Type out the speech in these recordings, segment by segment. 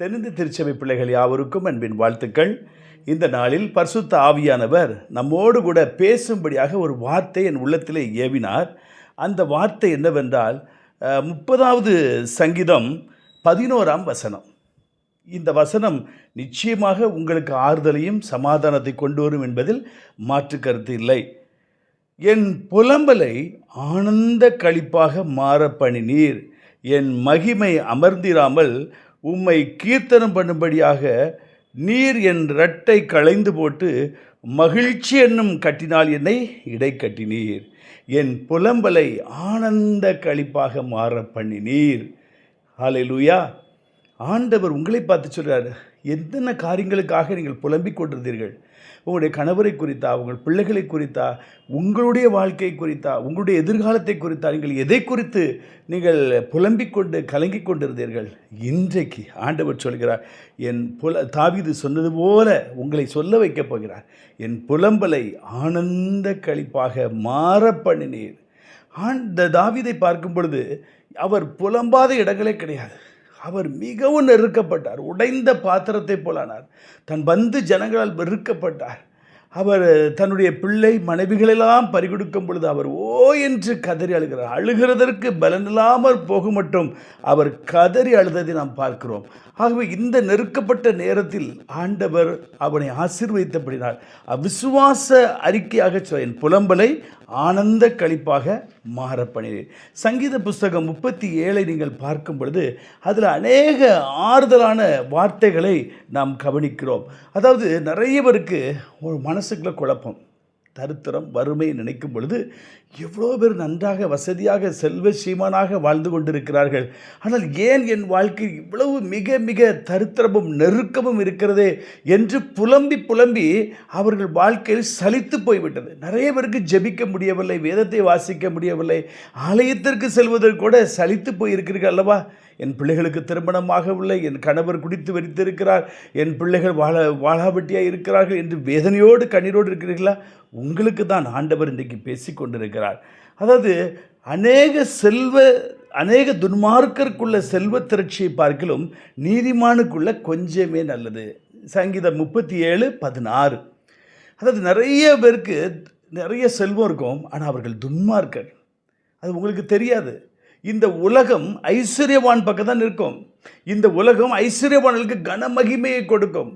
தென்னிந்திய திருச்சபை பிள்ளைகள் யாவருக்கும் அன்பின் வாழ்த்துக்கள். இந்த நாளில் பரிசுத்த ஆவியானவர் நம்மோடு கூட பேசும்படியாக ஒரு வார்த்தை என் உள்ளத்திலே ஏவினார். அந்த வார்த்தை என்னவென்றால் முப்பதாவது சங்கீதம் பதினோராம் வசனம். இந்த வசனம் நிச்சயமாக உங்களுக்கு ஆறுதலையும் சமாதானத்தை கொண்டு வரும் என்பதில் மாற்று கருத்து இல்லை. என் புலம்பலை ஆனந்த களிப்பாக மாற பண்ணினீர் என் மகிமை அமர்ந்திராமல் உம்மை கீர்த்தனம் பண்ணும்படியாக நீர் என் இரட்டை களைந்து போட்டு மகிழ்ச்சி என்னும் கட்டினால் என்னை இடை கட்டினீர். என் புலம்பலை ஆனந்த களிப்பாக மாற பண்ணினீர். ஹalleluya ஆண்டவர் உங்களை பார்த்து சொல்கிறார் என்னென்ன காரியங்களுக்காக நீங்கள் புலம்பிக் கொண்டிருந்தீர்கள்? உங்களுடைய கணவரை குறித்தா உங்கள் பிள்ளைகளை குறித்தா உங்களுடைய வாழ்க்கை குறித்தா உங்களுடைய எதிர்காலத்தை குறித்தா நீங்கள் எதை குறித்து நீங்கள் புலம்பிக் கொண்டு கலங்கிக் கொண்டிருந்தீர்கள்? இன்றைக்கு ஆண்டவர் சொல்கிறார் என் புல தாவீது சொன்னது போல உங்களை சொல்ல வைக்கப் போகிறார். என் புலம்பலை ஆனந்த களிப்பாக மாற பண்ணினீர். ஆண்ட தாவீதை பார்க்கும் பொழுது அவர் புலம்பாத இடங்களே கிடையாது. அவர் மிகவும் நெருக்கப்பட்டார். உடைந்த பாத்திரத்தை போலானார். தன் பந்து ஜனங்களால் வெறுக்கப்பட்டார். அவர் தன்னுடைய பிள்ளை மனைவிகளெல்லாம் பறிகொடுக்கும் பொழுது அவர் ஓ என்று கதறி அழுகிறார். அழுகிறதற்கு பலனில்லாமல் போகும் மட்டும் அவர் கதறி அழுததை நாம் பார்க்கிறோம். ஆகவே இந்த நெருக்கப்பட்ட நேரத்தில் ஆண்டவர் அவனை ஆசீர்வதித்தபடினால் அவிசுவாச அறிக்கையாக என் புலம்பலை ஆனந்த களிப்பாக மாற பண்ணினேன் சங்கீத புஸ்தகம் முப்பத்தி ஏழை நீங்கள் பார்க்கும் பொழுது அதில் அநேக ஆறுதலான வார்த்தைகளை நாம் கவனிக்கிறோம். அதாவது நிறைய பேருக்கு ஒரு மனசுக்குள்ள குழப்பம். தருத்திரம் வறுமை நினைக்கும் பொழுது எவ்வளோ பேர் நன்றாக வசதியாக செல்வ சீமானாக வாழ்ந்து கொண்டிருக்கிறார்கள். ஆனால் ஏன் என் வாழ்க்கை இவ்வளவு மிக மிக தருத்திரமும் நெருக்கமும் இருக்கிறதே என்று புலம்பி புலம்பி அவர்கள் வாழ்க்கையில் சலித்து போய்விட்டது. நிறைய பேருக்கு ஜெபிக்க முடியவில்லை வேதத்தை வாசிக்க முடியவில்லை ஆலயத்திற்கு செல்வதற்கு கூட சலித்து போயிருக்கிறீர்கள் அல்லவா? என் பிள்ளைகளுக்கு திருமணமாகவில்லை என் கணவர் குடித்து வெறித்திருக்கிறார் என் பிள்ளைகள் வாழ வாழாவட்டியாக இருக்கிறார்கள் என்று வேதனையோடு கண்ணீரோடு இருக்கிறீர்களா? உங்களுக்கு தான் ஆண்டவர் இன்றைக்கு பேசி கொண்டிருக்கிறார். அதாவது அநேக செல்வ அநேக துன்மார்க்கருக்குள்ள செல்வ திரட்சியை பார்க்கிலும் நீதிமானுக்குள்ள கொஞ்சமே நல்லது. சங்கீதம் முப்பத்தி ஏழு பதினாறு. அதாவது நிறைய பேருக்கு நிறைய செல்வம் இருக்கும் ஆனால் அவர்கள் துன்மார்க்கர். அது உங்களுக்கு தெரியாது. இந்த உலகம் ஐஸ்வர்யவான் பக்கம் தான் இருக்கும். இந்த உலகம் ஐஸ்வர்யவான்களுக்கு கனமகிமையை கொடுக்கும்.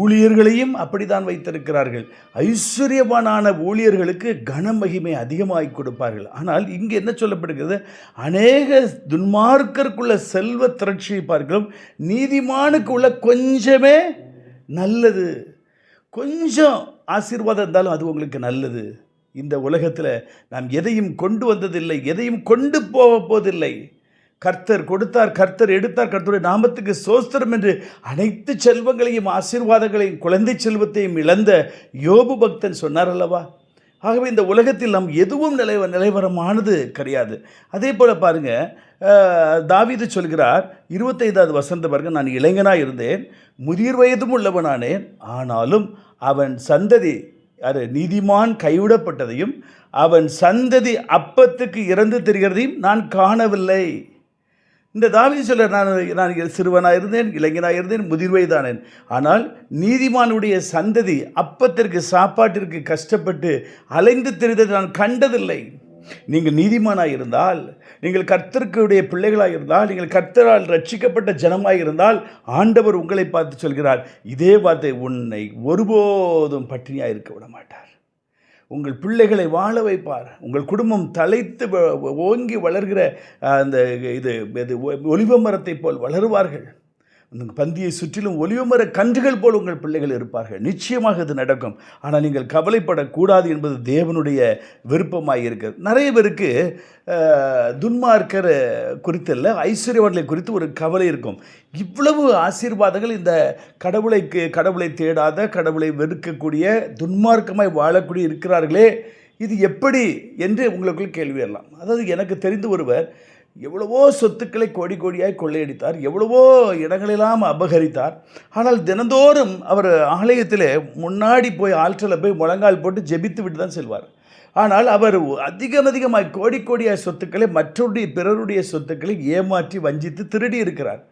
ஊழியர்களையும் அப்படித்தான் வைத்திருக்கிறார்கள். ஐஸ்வர்யவானான ஊழியர்களுக்கு கனமகிமை அதிகமாகி கொடுப்பார்கள். ஆனால் இங்கே என்ன சொல்லப்படுகிறது? அநேக துன்மார்க்கருக்குள்ள செல்வ திரட்சியை பார்க்கிறோம். நீதிமானுக்கு உள்ள கொஞ்சமே நல்லது. கொஞ்சம் ஆசீர்வாதம் இருந்தாலும் அது உங்களுக்கு நல்லது. இந்த உலகத்தில் நாம் எதையும் கொண்டு வந்ததில்லை எதையும் கொண்டு போக போவதில்லை. கர்த்தர் கொடுத்தார் கர்த்தர் எடுத்தார் கர்த்தருடைய நாமத்துக்கு சோஸ்திரம் என்று அனைத்து செல்வங்களையும் ஆசீர்வாதங்களையும் குழந்தை செல்வத்தையும் இழந்த யோபு பக்தன் சொன்னார் அல்லவா? ஆகவே இந்த உலகத்தில் நாம் எதுவும் நிலை நிலைவரமானது கிடையாது. அதே போல் பாருங்கள் தாவீது சொல்கிறார் இருபத்தைந்தாவது வசந்த பாருங்கள் நான் இளைஞனாக இருந்தேன் முதிர் வயதும் உள்ளவனானேன் ஆனாலும் அவன் சந்ததி அது நீதிமான் கைவிடப்பட்டதையும் அவன் சந்ததி அப்பத்துக்கு இறந்து தெரிகிறதையும் நான் காணவில்லை. இந்த தாவீது சொல்ல நான் நான் சிறுவனாக இருந்தேன் இளைஞனாக இருந்தேன் முதிர்வைதானேன் ஆனால் நீதிமானுடைய சந்ததி அப்பத்திற்கு சாப்பாட்டிற்கு கஷ்டப்பட்டு அலைந்து தெரிந்ததை நான் கண்டதில்லை. நீங்கள் நீதிமானாக இருந்தால் நீங்கள் கர்த்தருக்குடைய பிள்ளைகளாக இருந்தால் நீங்கள் கர்த்தரால் ரட்சிக்கப்பட்ட ஜனமாக இருந்தால் ஆண்டவர் உங்களை பார்த்து சொல்கிறார் இதே வார்த்தை உன்னை ஒருபோதும் பட்டினியாக இருக்க விட மாட்டார் உங்கள் பிள்ளைகளை வாழ வைப்பார். உங்கள் குடும்பம் தலைத்து வ- ஓங்கி வளர்கிற அந்த இது இது ஒ- ஒலிவ மரத்தை போல் வளருவார்கள். அந்த பந்தியை சுற்றிலும் ஒலிவ கன்றுகள் போல் உங்கள் பிள்ளைகள் இருப்பார்கள். நிச்சயமாக இது நடக்கும். ஆனால் நீங்கள் கவலைப்படக்கூடாது என்பது தேவனுடைய விருப்பமாக இருக்கிறது. நிறைய பேருக்கு துன்மார்க்கர் துன்மார்க்கர் குறித்தல்ல ஐஸ்வர்யவான்களை குறித்து ஒரு கவலை இருக்கும். இவ்வளவு ஆசீர்வாதங்கள் இந்த கடவுளைக்கு கடவுளை தேடாத கடவுளை வெறுக்கக்கூடிய துன்மார்க்கமாய் வாழக்கூடிய இருக்கிறார்களே. இது எப்படி என்று உங்களுக்குள் கேள்வி எல்லாம் அதாவது எனக்கு தெரிந்த ஒருவர் எவ்வளவோ சொத்துக்களை கோடி கோடியாய் கொள்ளையடித்தார் எவ்வளவோ இடங்களெல்லாம் அபகரித்தார். ஆனால் தினந்தோறும் அவர் ஆலயத்தில் முன்னாடி போய் ஆல்டரில் போய் முழங்கால் போட்டு ஜெபித்து விட்டு தான் செல்வார். ஆனால் அவர் அதிகம் அதிகமாய் கோடி கோடியாய் சொத்துக்களை மற்றவருடைய பிறருடைய சொத்துக்களை ஏமாற்றி வஞ்சித்து திருடி இருக்கிறார்.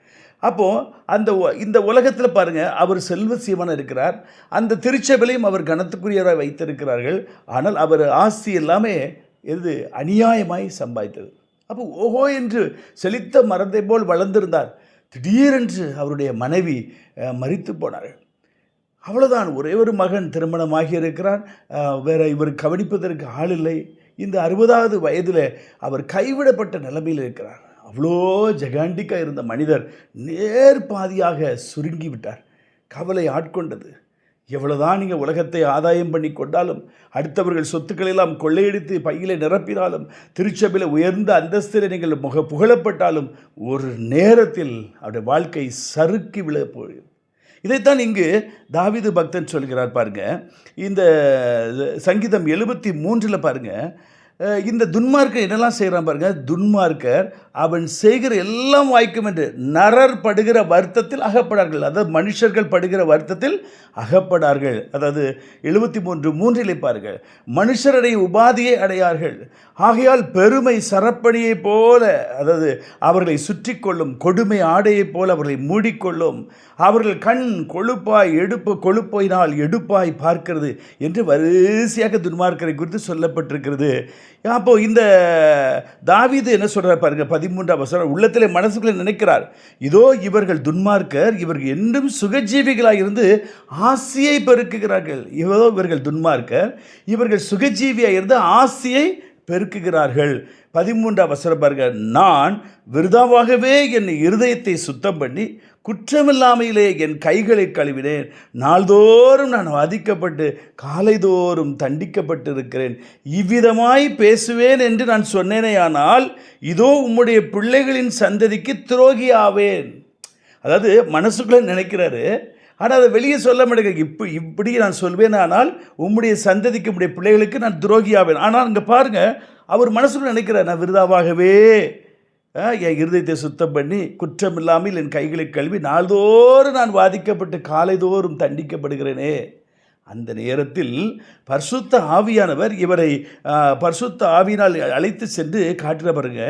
அப்போது அந்த இந்த உலகத்தில் பாருங்கள் அவர் செல்வ சீவன் இருக்கிறார். அந்த திருச்சபையிலையும் அவர் கனத்துக்குரியவராக வைத்திருக்கிறார்கள். ஆனால் அவர் ஆஸ்தி எல்லாமே எது? அநியாயமாய் சம்பாதித்தது. அப்போ ஓஹோ என்று செழித்த மரத்தை போல் வளர்ந்திருந்தார். திடீரென்று அவருடைய மனைவி மறித்து போனார் போனார்கள். அவ்வளோதான் ஒரே ஒரு மகன் திருமணமாகி இருக்கிறான் வேற இவர் கவனிப்பதற்கு ஆள் இல்லை. இந்த அறுபதாவது வயதில் அவர் கைவிடப்பட்ட நிலைமையில் இருக்கிறார். அவ்வளோ ஜெகாண்டிக்காக இருந்த மனிதர் நேர் பாதியாக சுருங்கி விட்டார் கவலை ஆட்கொண்டது. எவ்வளோதான் நீங்கள் உலகத்தை ஆதாயம் பண்ணி கொண்டாலும் அடுத்தவர்கள் சொத்துக்களை எல்லாம் கொள்ளையடித்து பையில நிரப்பினாலும் திருச்சபையில் உயர்ந்த அந்தஸ்தில் நீங்கள் முக புகழப்பட்டாலும் ஒரு நேரத்தில் அவருடைய வாழ்க்கை சறுக்கி விழ போய் இதைத்தான் இங்கு தாவிது பக்தன் சொல்கிறார் பாருங்க. இந்த சங்கீதம் எழுபத்தி மூன்றில் பாருங்கள் இந்த துன்மார்க்கர் என்னெல்லாம் செய்கிறான் பாருங்க. துன்மார்க்கர் அவன் செய்கிற எல்லாம் வாய்க்கும் என்று நரர் படுகிற வருத்தத்தில் அகப்படார்கள். அதாவது மனுஷர்கள் படுகிற வருத்தத்தில் அகப்படார்கள். அதாவது எழுபத்தி மூன்று மூன்றிலே பாருங்கள். மனுஷரடைய உபாதியை அடையார்கள். ஆகையால் பெருமை சரப்பணியைப் போல அதாவது அவர்களை சுற்றி கொள்ளும் கொடுமை ஆடையைப் போல அவர்களை மூடிக்கொள்ளும் அவர்கள் கண் கொழுப்பாய் எடுப்பு கொழுப்போயினால் எடுப்பாய் பார்க்கிறது என்று வரிசையாக துன்மார்க்கரை குறித்து சொல்லப்பட்டிருக்கிறது. அப்போ இந்த தாவீது என்ன சொல்கிறார் பாருங்க பதிமூன்றாம் வசனம் உள்ளத்திலே மனசுக்குள்ளே நினைக்கிறார். இதோ இவர்கள் துன்மார்க்கர் இவர்கள் என்றும் சுகஜீவிகளாக இருந்து ஆசியை பெருக்குகிறார்கள். இதோ இவர்கள் துன்மார்க்கர் இவர்கள் சுகஜீவியாக இருந்து ஆசியை பெருக்குகிறார்கள். பதிமூன்றாம் வசனம் பாருங்க நான் விருதாவாகவே என் இருதயத்தை சுத்தம் பண்ணி குற்றமில்லாமையிலே என் கைகளை கழுவினேன். நாள்தோறும் நான் வாதிக்கப்பட்டு காலைதோறும் தண்டிக்கப்பட்டு இருக்கிறேன் இவ்விதமாய் பேசுவேன் என்று நான் சொன்னேனேயானால் இதோ உம்முடைய பிள்ளைகளின் சந்ததிக்கு துரோகி ஆவேன் அதாவது மனசுக்குள்ளே நினைக்கிறாரு. ஆனால் அதை வெளியே சொல்ல மாட்டேங்க. இப்போ இப்படி நான் சொல்வேன் ஆனால் உம்முடைய சந்ததிக்கு உம்முடைய பிள்ளைகளுக்கு நான் துரோகி ஆவேன் ஆனால் இங்கே பாருங்கள் அவர் மனசுக்குள்ள நினைக்கிறார் நான் விருதாவாகவே என் இருதயத்தை சுத்தம் பண்ணி குற்றம் இல்லாமல் என் கைகளை கழுவி நாள்தோறும் நான் வாதிக்கப்பட்டு காலைதோறும் தண்டிக்கப்படுகிறேனே. அந்த நேரத்தில் பர்சுத்த ஆவியானவர் இவரை பர்சுத்த ஆவியினால் அழைத்து சென்று காட்டுற பாருங்க.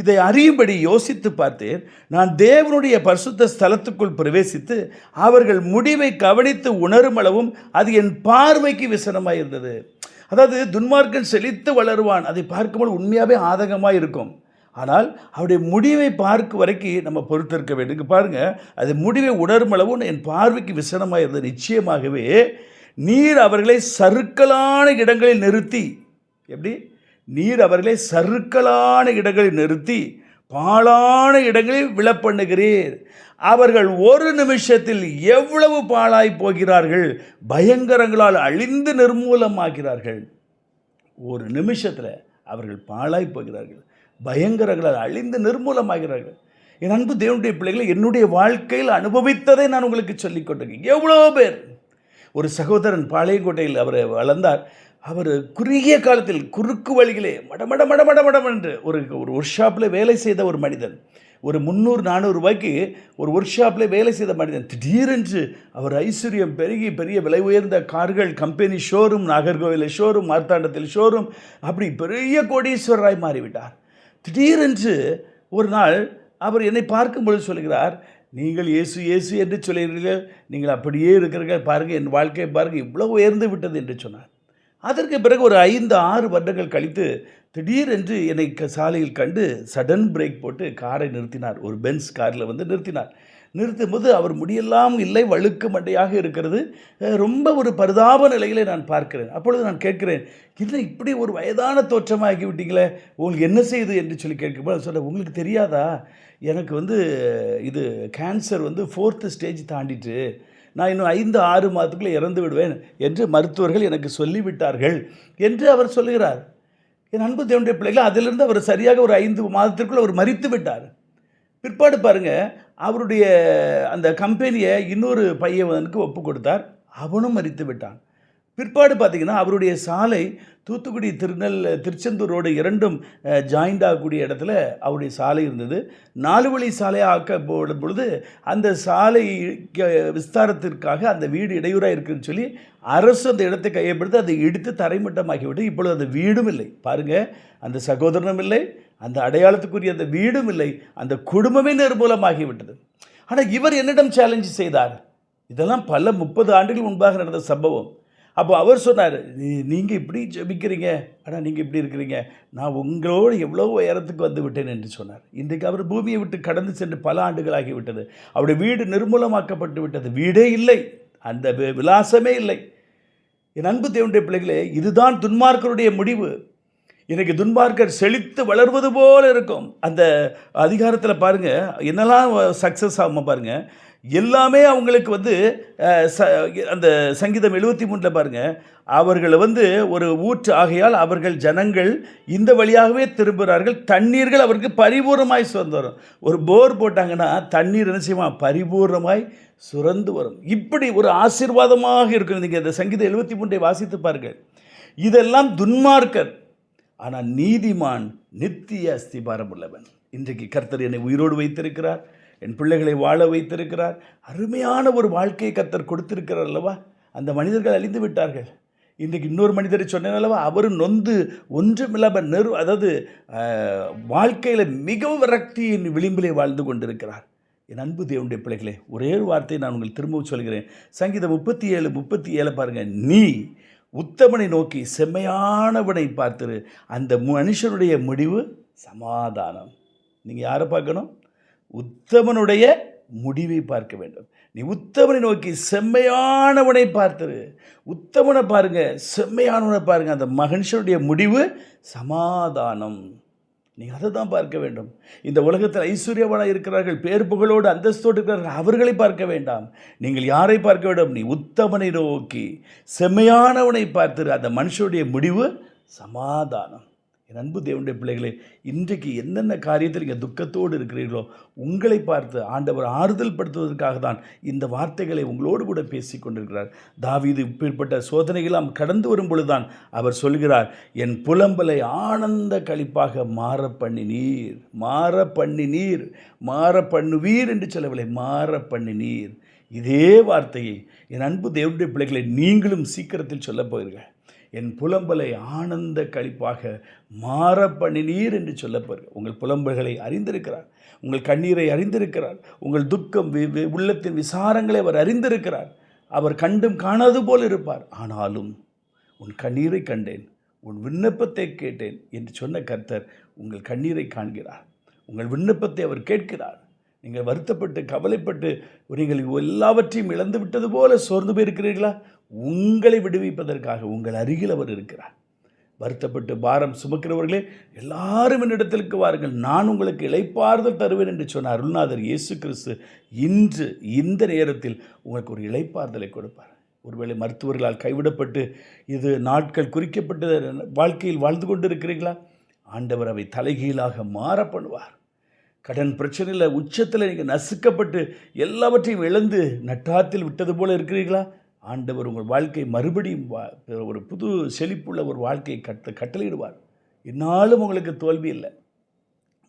இதை அறியும்படி யோசித்து பார்த்தேன். நான் தேவனுடைய பரிசுத்த ஸ்தலத்துக்குள் பிரவேசித்து அவர்கள் முடிவை கவனித்து உணரும் அளவும் அது என் பார்வைக்கு விசனமாக இருந்தது அதாவது துன்மார்க்கன் செழித்து வளருவான். அதை பார்க்கும்போது உண்மையாகவே ஆதகமாக இருக்கும் ஆனால் அவருடைய முடிவை பார்க்க வரைக்கும் நம்ம பொறுத்திருக்க வேண்டும். பாருங்கள் அது முடிவை உணர்மளவும் என் பார்வைக்கு விசனமாக இருந்தது. நிச்சயமாகவே நீர் அவர்களை சறுக்கலான இடங்களில் நிறுத்தி எப்படி? நீர் அவர்களை சறுக்கலான இடங்களில் நிறுத்தி பாழான இடங்களில் விழப்பண்ணுகிறீர் அவர்கள் ஒரு நிமிஷத்தில் எவ்வளவு பாழாய் போகிறார்கள்? பயங்கரங்களால் அழிந்து நிர்மூலமாகிறார்கள். ஒரு நிமிஷத்தில் அவர்கள் பாழாய் போகிறார்கள். பயங்கரங்களால் அழிந்து நிர்மூலமாகிறார்கள். என் அன்பு தேவனுடைய பிள்ளைகளை என்னுடைய வாழ்க்கையில் அனுபவித்ததை நான் உங்களுக்கு சொல்லிக் கொண்டிருக்கேன். எவ்வளோ பேர். ஒரு சகோதரன் பாளையங்கோட்டையில் அவர் வளர்ந்தார். அவர் குறுகிய காலத்தில் குறுக்கு வழிகளே மடமட மடமட மடம் என்று ஒரு ஒரு ஒர்க் ஷாப்பில் வேலை செய்த ஒரு மனிதன். ஒரு முந்நூறு நானூறு ரூபாய்க்கு ஒரு ஒர்க் ஷாப்பில் வேலை செய்த மனிதன். திடீரென்று அவர் ஐஸ்வர்யம் பெருகி பெரிய விலை உயர்ந்த கார்கள் கம்பெனி ஷோரூம் நாகர்கோவிலில் ஷோரூம் மார்த்தாண்டத்தில் ஷோரூம் அப்படி பெரிய கோடீஸ்வரராய் மாறிவிட்டார். திடீரென்று ஒரு நாள் அவர் என்னை பார்க்கும்பொழுது சொல்கிறார் நீங்கள் இயேசு இயேசு என்று சொல்கிறீர்கள் நீங்கள் அப்படியே இருக்கிறீர்கள் பாருங்கள் என் வாழ்க்கையை பாருங்கள் இவ்வளவு உயர்ந்து விட்டது என்று சொன்னார். அதற்கு பிறகு ஒரு ஐந்து ஆறு வருடங்கள் கழித்து திடீரென்று என்னை க- சாலையில் கண்டு சடன் பிரேக் போட்டு காரை நிறுத்தினார். ஒரு பென்ஸ் காரில் வந்து நிறுத்தினார். நிறுத்தும் போது அவர் முடியெல்லாம் இல்லை வழுக்கு மண்டையாக இருக்கிறது. ரொம்ப ஒரு பரிதாப நிலையிலே நான் பார்க்கிறேன். அப்பொழுது நான் கேட்கிறேன் இல்லை இப்படி ஒரு வயதான தோற்றமாகி விட்டீங்களே உங்களுக்கு என்ன செய்யுது என்று சொல்லி கேட்கும்போது சொல்ல உங்களுக்கு தெரியாதா? எனக்கு வந்து இது கேன்சர் வந்து ஃபோர்த்து ஸ்டேஜ் தாண்டிட்டு நான் இன்னும் ஐந்து ஆறு மாதத்துக்குள்ளே இறந்து விடுவேன் என்று மருத்துவர்கள் எனக்கு சொல்லிவிட்டார்கள் என்று அவர் சொல்லுகிறார். என் அன்பு தேவனுடைய பிள்ளைகள் அதிலிருந்து அவர் சரியாக ஒரு ஐந்து மாதத்திற்குள் அவர் மறித்து விட்டார். பிற்பாடு பாருங்கள் அவருடைய அந்த கம்பெனியை இன்னொரு பையவனுக்கு ஒப்பு கொடுத்தார். அவனும் மறித்து விட்டான். பிற்பாடு பார்த்தீங்கன்னா அவருடைய சாலை தூத்துக்குடி திருநெல் திருச்செந்தூர் ரோடு இரண்டும் ஜாயிண்ட் ஆகக்கூடிய இடத்துல அவருடைய சாலை இருந்தது. நாலு வழி சாலை ஆக்க போடும் பொழுது அந்த சாலை விஸ்தாரத்திற்காக அந்த வீடு இடையூறாக இருக்குன்னு சொல்லி அரசு அந்த இடத்தை கையப்படுத்தி அதை இடித்து தரைமட்டமாக்கிவிட்டு இப்பொழுது அந்த வீடும் இல்லை. பாருங்கள் அந்த சகோதரனும் இல்லை அந்த அடையாளத்துக்குரிய அந்த வீடும் இல்லை அந்த குடும்பமே நிர்மூலமாகிவிட்டது. ஆனால் இவர் என்னிடம் சேலஞ்சு செய்தார். இதெல்லாம் பல முப்பது ஆண்டுகள் முன்பாக நடந்த சம்பவம். அப்போ அவர் சொன்னார் நீங்கள் இப்படி ஜெபிக்கிறீங்க? ஆனால் நீங்கள் இப்படி இருக்கிறீங்க? நான் உங்களோடு எவ்வளோ உயரத்துக்கு வந்து விட்டேன் என்று சொன்னார். இன்றைக்கு அவர் பூமியை விட்டு கடந்து சென்று பல ஆண்டுகளாகி விட்டது. அவருடைய வீடு நிர்மூலமாக்கப்பட்டு விட்டது. வீடே இல்லை. அந்த விலாசமே இல்லை. என் அன்பு தேவனுடைய பிள்ளைகளே இதுதான் துன்மார்க்கருடைய முடிவு. இன்றைக்கி துன்பார்க்கர் செழித்து வளர்வது போல இருக்கும். அந்த அதிகாரத்தில் பாருங்க என்னெல்லாம் சக்ஸஸ் ஆகும் பாருங்கள் எல்லாமே அவங்களுக்கு வந்து ச- அந்த சங்கீதம் எழுபத்தி மூணில் பாருங்க அவர்களை வந்து ஒரு ஊற்று ஆகையால் அவர்கள் ஜனங்கள் இந்த வழியாகவே திரும்புகிறார்கள். தண்ணீர்கள் அவருக்கு பரிபூர்ணமாய் சுரந்து வரும். ஒரு போர் போட்டாங்கன்னா தண்ணீர் என்ன செய்யுமா? பரிபூர்ணமாய் சுரந்து வரும். இப்படி ஒரு ஆசீர்வாதமாக இருக்கும். நீங்கள் இந்த சங்கீதம் எழுபத்தி மூன்றை வாசித்து பாருங்கள். இதெல்லாம் துன்மார்க்கர் ஆனால் நீதிமான் நித்திய அஸ்திபாரம் உள்ளவன் இன்றைக்கு கர்த்தர் என்னை உயிரோடு வைத்திருக்கிறார் என் பிள்ளைகளை வாழ வைத்திருக்கிறார். அருமையான ஒரு வாழ்க்கையை கர்த்தர் கொடுத்திருக்கிறார் அல்லவா? அந்த மனிதர்கள் அழிந்து விட்டார்கள். இன்றைக்கு இன்னொரு மனிதரை சொன்னேன் அல்லவா? அவரும் நொந்து ஒன்றுமில்லாமல் நெரு அதாவது வாழ்க்கையில் மிகவும் விரக்தியின் விளிம்பிலே வாழ்ந்து கொண்டிருக்கிறார். என் அன்பு தேவனுடைய பிள்ளைகளே ஒரே ஒரு வார்த்தையை நான் உங்களுக்கு திரும்பவும் சொல்கிறேன். சங்கீதம் முப்பத்தி ஏழு முப்பத்தி ஏழு பாருங்கள் நீ உத்தமனை நோக்கி செம்மையானவனை பார்த்துரு. அந்த மனுஷனுடைய முடிவு சமாதானம். நீங்கள் யாரை பார்க்கணும்? உத்தமனுடைய முடிவை பார்க்க வேண்டும். நீ உத்தமனை நோக்கி செம்மையானவனை பார்த்துரு. உத்தமனை பாருங்க செம்மையானவனை பாருங்க. அந்த மகனுஷனுடைய முடிவு சமாதானம். நீங்கள் அதை தான் பார்க்க வேண்டும். இந்த உலகத்தில் ஐஸ்வர்யவானாக இருக்கிறார்கள் பேர் புகழோடு அந்தஸ்தோடு இருக்கிறார்கள் அவர்களை பார்க்க வேண்டாம். நீங்கள் யாரை பார்க்க வேண்டும்? நீ உத்தமனை நோக்கி செம்மையானவனை பார்த்து அந்த மனுஷனுடைய முடிவு சமாதானம். என் அன்பு தேவனுடைய பிள்ளைகளே இன்றைக்கு என்னென்ன காரியத்தில் நீங்கள் துக்கத்தோடு இருக்கிறீர்களோ உங்களை பார்த்து ஆண்டவர் ஆறுதல் படுத்துவதற்காக தான் இந்த வார்த்தைகளை உங்களோடு கூட பேசி கொண்டிருக்கிறார். தாவீது இப்பேற்பட்ட சோதனைகளாம் கடந்து வரும் பொழுதுதான் அவர் சொல்கிறார் என் புலம்பலை ஆனந்த களிப்பாக மாற பண்ணி நீர் மாற பண்ணி நீர் மாற பண்ணுவீர் என்று சொல்லவில்லை மாற பண்ணி நீர் இதே வார்த்தையை என் அன்பு தேவனுடைய பிள்ளைகளை நீங்களும் சீக்கிரத்தில் சொல்லப் போகிறீர்கள். என் புலம்பலை ஆனந்த களிப்பாக மாற பண்ணினீர் என்று சொல்லப்படுகிறார் உங்கள் புலம்பல்களை அறிந்திருக்கிறார். உங்கள் கண்ணீரை அறிந்திருக்கிறார். உங்கள் துக்கம் வி- உள்ளத்தின் விசாரங்களை அவர் அறிந்திருக்கிறார். அவர் கண்டும் காணாது போல் இருப்பார். ஆனாலும் உன் கண்ணீரை கண்டேன் உன் விண்ணப்பத்தை கேட்டேன் என்று சொன்ன கர்த்தர் உங்கள் கண்ணீரை காண்கிறார். உங்கள் விண்ணப்பத்தை அவர் கேட்கிறார். நீங்கள் வருத்தப்பட்டு கவலைப்பட்டு நீங்கள் எல்லாவற்றையும் இழந்து விட்டது போல சோர்ந்து போயிருக்கிறீர்களா? உங்களை விடுவிப்பதற்காக உங்கள் அருகில் அவர் இருக்கிறார். வருத்தப்பட்டு பாரம் சுமக்கிறவர்களே எல்லாரும் என்னிடத்திற்கு வாருங்கள். நான் உங்களுக்கு இழைப்பார்தல் தருவேன் என்று சொன்ன அருள்நாதர் இயேசு கிறிஸ்து இன்று இந்த நேரத்தில் உங்களுக்கு ஒரு இழைப்பார்தலை கொடுப்பார். ஒருவேளை மருத்துவர்களால் கைவிடப்பட்டு இது நாட்கள் குறிக்கப்பட்ட வாழ்க்கையில் வாழ்ந்து கொண்டு இருக்கிறீர்களா ஆண்டவர் அவை தலைகீழாக மாற பண்ணுவார். கடன் பிரச்சனையில் உச்சத்தில் நீங்கள் நசுக்கப்பட்டு எல்லாவற்றையும் இழந்து நட்டாத்தில் விட்டது போல இருக்கிறீர்களா? ஆண்டவர் உங்கள் வாழ்க்கை மறுபடியும் வா- ஒரு புது செழிப்புள்ள ஒரு வாழ்க்கையை கட்ட கட்டளையிடுவார். என்னாலும் உங்களுக்கு தோல்வி இல்லை.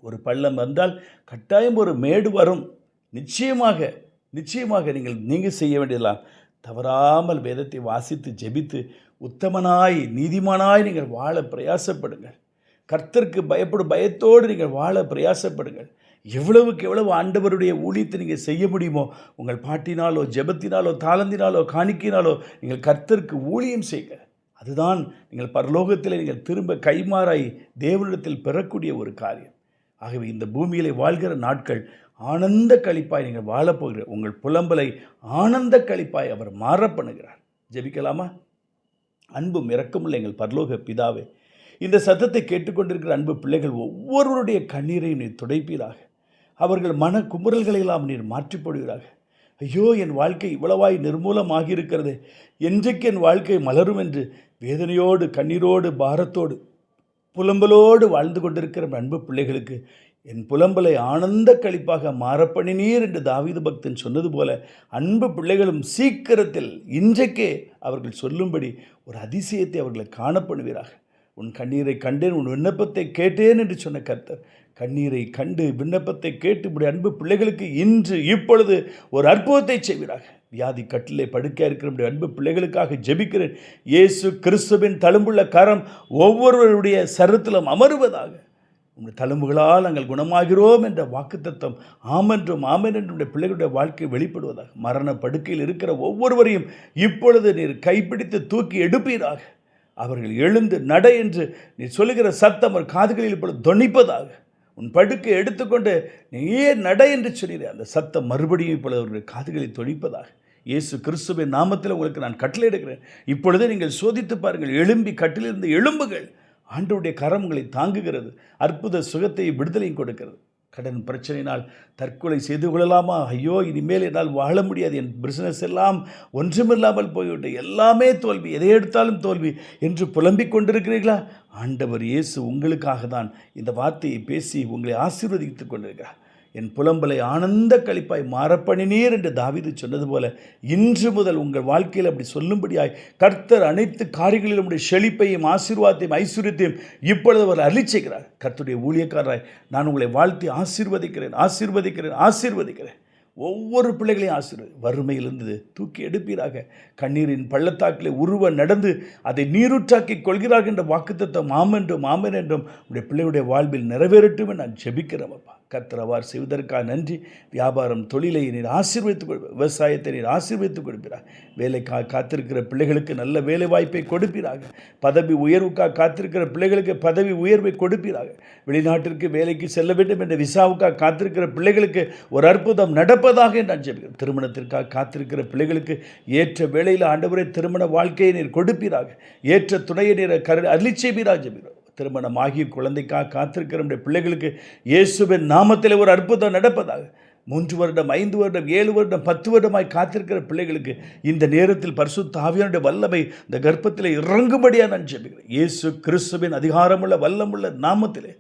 ஒரு பள்ளம் வந்தால் கட்டாயம் ஒரு மேடு வரும். நிச்சயமாக நிச்சயமாக நீங்கள் நீங்கள் செய்ய வேண்டியதெல்லாம் தவறாமல் வேதத்தை வாசித்து ஜெபித்து உத்தமனாய் நீதிமானாய் நீங்கள் வாழ பிரயாசப்படுங்கள். கர்த்தருக்கு பயப்படும் பயத்தோடு நீங்கள் வாழ பிரயாசப்படுங்கள். எவ்வளவுக்கு எவ்வளவு ஆண்டவருடைய ஊழியத்தை நீங்கள் செய்ய முடியுமோ உங்கள் பாட்டினாலோ ஜெபத்தினாலோ தாளந்தினாலோ காணிக்கினாலோ நீங்கள் கர்த்தருக்கு ஊழியம் செய்யுங்க அதுதான் நீங்கள் பரலோகத்தில் நீங்கள் திரும்ப கைமாறாய் தேவனிடத்தில் பெறக்கூடிய ஒரு காரியம். ஆகவே இந்த பூமியிலே வாழ்கிற நாட்கள் ஆனந்த கழிப்பாய் நீங்கள் வாழப்போகிற உங்கள் புலம்பலை ஆனந்த கழிப்பாய் அவர் மாற பண்ணுகிறார். ஜெபிக்கலாமா? அன்பும் இரக்கமுள்ள எங்கள் பரலோக பிதாவே இந்த சத்தத்தை கேட்டுக்கொண்டிருக்கிற அன்பு பிள்ளைகள் ஒவ்வொருவருடைய கண்ணீரையும் நீ துடைப்பீராக. அவர்கள் மன குமுறல்களை எல்லாம் நீர் மாற்றிப்படுகிறாக போடுகிறார்கள் ஐயோ என் வாழ்க்கை இவ்வளவாய் நிர்மூலமாகி இருக்கிறது என்றைக்கு என் வாழ்க்கை மலரும் என்று வேதனையோடு கண்ணீரோடு பாரத்தோடு புலம்பலோடு வாழ்ந்து கொண்டிருக்கிற அன்பு பிள்ளைகளுக்கு என் புலம்பலை ஆனந்த கழிப்பாக மாறப்பணினீர் என்று தாவீது பக்தன் சொன்னது போல அன்பு பிள்ளைகளும் சீக்கிரத்தில் இன்றைக்கே அவர்கள் சொல்லும்படி ஒரு அதிசயத்தை அவர்களை காணப்படுவீராக உன் கண்ணீரை கண்டேன் உன் விண்ணப்பத்தை கேட்டேன் என்று சொன்ன கர்த்தர். கண்ணீரை கண்டு விண்ணப்பத்தை கேட்டு இப்படி அன்பு பிள்ளைகளுக்கு இன்று இப்பொழுது ஒரு அற்புதத்தை செய்வீராக. வியாதி கட்டிலே படுக்க இருக்கிற நம்முடைய அன்பு பிள்ளைகளுக்காக ஜெபிக்கிறேன். இயேசு கிறிஸ்துவின் தழும்புள்ள கரம் ஒவ்வொருவருடைய சரத்திலும் அமருவதாக. உங்கள் தழும்புகளால் நாங்கள் குணமாகிறோம் என்ற வாக்குத்தத்தம் ஆமென்றும் ஆமென் என்று பிள்ளைகளுடைய வாழ்க்கை வெளிப்படுவதாக. மரண படுக்கையில் இருக்கிற ஒவ்வொருவரையும் இப்பொழுது நீர் கைப்பிடித்து தூக்கி எடுப்பீராக. அவர்கள் எழுந்து நட என்று நீ சொல்லுகிற சத்தம் ஒரு காதுகளில் இப்பொழுது தொனிப்பதாக உன் படுக்கை எடுத்துக்கொண்டு நீயே நட என்று சொன்னீரே அந்த சத்தம் மறுபடியும் இப்பொழுது அவருடைய காதுகளில் தொனிப்பதாக இயேசு கிறிஸ்துவின் நாமத்தில் உங்களுக்கு நான் கட்டளையிடுகிறேன் இப்பொழுதே நீங்கள் சோதித்து பாருங்கள் எழும்பி கட்டிலிருந்து எழும்புகள் ஆண்டுடைய கரம் உங்களை தாங்குகிறது அற்புத சுகத்தை விடுதலையும் கொடுக்கிறது. கடன் பிரச்சனையினால் தற்கொலை செய்து கொள்ளலாமா? ஐயோ இனிமேல் என்னால் வாழ முடியாது. என் பிஸ்னஸ் எல்லாம் ஒன்றுமில்லாமல் போய்விட்டு எல்லாமே தோல்வி. எதை எடுத்தாலும் தோல்வி என்று புலம்பிக் கொண்டிருக்கிறீர்களா? ஆண்டவர் இயேசு உங்களுக்காக தான் இந்த வார்த்தையை பேசி உங்களை ஆசீர்வதித்துக் கொண்டிருக்கிறார். என் புலம்பலை ஆனந்த கழிப்பாய் மாறப்பணினீர் என்று தாவீது சொன்னது போல இன்று முதல் உங்கள் வாழ்க்கையில் அப்படி சொல்லும்படியாய் கர்த்தர் அனைத்து காரியங்களிலும் உடைய செழிப்பையும் ஆசீர்வாதத்தையும் ஐஸ்வர்யத்தையும் இப்பொழுது அவர் அழிச்சுகிறார் கர்த்தருடைய ஊழியக்காரராய் நான் உங்களை வாழ்த்தி ஆசீர்வதிக்கிறேன் ஆசீர்வதிக்கிறேன் ஆசீர்வதிக்கிறேன். ஒவ்வொரு பிள்ளைகளையும் ஆசீர்வதி வறுமையிலிருந்து தூக்கி எடுப்பீராக. கண்ணீரின் பள்ளத்தாக்கிலே உருவ நடந்து அதை நீரூற்றாக்கி கொள்கிறார்கள் என்ற வாக்குத்தத்தம் என்றும் மாமன் என்றும் உடைய பிள்ளையுடைய வாழ்வில் நிறைவேறட்டும் நான் ஜெபிக்கிறேன் அப்பா. கத்திரவார் செய்வதற்காக நன்றி. வியாபாரம் தொழிலை நீர் ஆசீர்வதித்துக் கொடு விவசாயத்தை நீர் ஆசீர்வதித்துக் கொடுப்பீராக. வேலை கா காத்திருக்கிற பிள்ளைகளுக்கு நல்ல வேலை வாய்ப்பை கொடுப்பீராக. பதவி உயர்வுக்காக காத்திருக்கிற பிள்ளைகளுக்கு பதவி உயர்வை கொடுப்பீராக. வெளிநாட்டிற்கு வேலைக்கு செல்ல வேண்டும் என்ற விசாவுக்காக காத்திருக்கிற பிள்ளைகளுக்கு ஒரு அற்புதம் நடப்பதாக நான் ஜெபிக்கிறேன். திருமணத்திற்காக காத்திருக்கிற பிள்ளைகளுக்கு ஏற்ற வேளையில் ஆண்டவரை திருமண வாழ்க்கையை நீர் கொடுப்பீராக. ஏற்ற துணையை நீர் கரு அருளிச்செய்வீராக ஜெபிக்கிறோம். திருமணமாகி குழந்தைக்காக காத்திருக்கிற நம்முடைய பிள்ளைகளுக்கு இயேசுவின் நாமத்தில் ஒரு அற்புதம் நடப்பதாக. மூன்று வருடம் ஐந்து வருடம் ஏழு வருடம் பத்து வருடமாய் காத்திருக்கிற பிள்ளைகளுக்கு இந்த நேரத்தில் பரிசுத்த ஆவியானுடைய வல்லமை இந்த கர்ப்பத்தில் இறங்கும்படியாக நான் ஜெபிக்கிறேன். இயேசு கிறிஸ்துவின் அதிகாரமுள்ள வல்லமுள்ள நாமத்திலே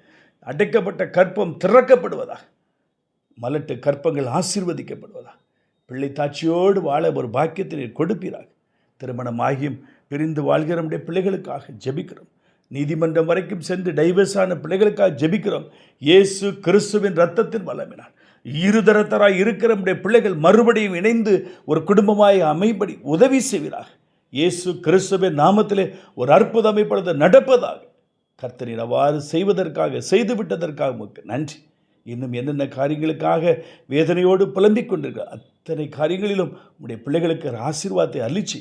அடைக்கப்பட்ட கற்பம் திறக்கப்படுவதாக. மலட்டு கற்பங்கள் ஆசீர்வதிக்கப்படுவதா பிள்ளை தாட்சியோடு வாழ ஒரு பாக்கியத்தை நீர் கொடுப்பீராக. திருமணம் ஆகியும் பிரிந்து வாழ்கிற நம்முடைய பிள்ளைகளுக்காக ஜெபிக்கிறோம். நீதிமன்றம் வரைக்கும் சென்று டைவர்ஸ் ஆன பிள்ளைகளுக்காக ஜெபிக்கிறோம். இயேசு கிறிஸ்துவின் ரத்தத்தின் வல்லமினார் இருதரத்தராய் இருக்கிற நம்முடைய பிள்ளைகள் மறுபடியும் இணைந்து ஒரு குடும்பமாய் அமைப்படி உதவி செய்வீராக. இயேசு கிறிஸ்துவின் நாமத்திலே ஒரு அற்புத இப்பொழுது நடப்பதாக கர்த்தரின் அவ்வாறு செய்வதற்காக செய்து விட்டதற்காக நன்றி. இன்னும் என்னென்ன காரியங்களுக்காக வேதனையோடு புலம்பிக் கொண்டிருக்க அத்தனை காரியங்களிலும் உடைய பிள்ளைகளுக்கு ஒரு ஆசீர்வாதத்தை அளிச்சு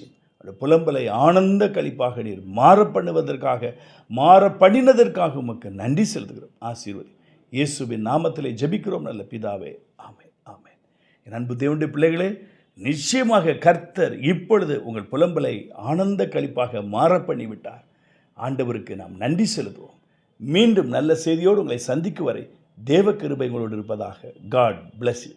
புலம்பலை ஆனந்த கழிப்பாக நீர் மாற பண்ணுவதற்காக மாற பண்ணினதற்காக உமக்கு நன்றி செலுத்துகிறோம். ஆசீர்வதி. இயேசுவின் நாமத்திலே ஜெபிக்கிறோம் நல்ல பிதாவே. ஆமே ஆமே என் அன்பு தேவனுடைய பிள்ளைகளே நிச்சயமாக கர்த்தர் இப்பொழுது உங்கள் புலம்பலை ஆனந்த கழிப்பாக மாற பண்ணிவிட்டார். ஆண்டவருக்கு நாம் நன்றி செலுத்துவோம். மீண்டும் நல்ல செய்தியோடு உங்களை சந்திக்கும் வரை தேவ கிருபை உங்களோடு இருப்பதாக காட் பிளஸ் யூ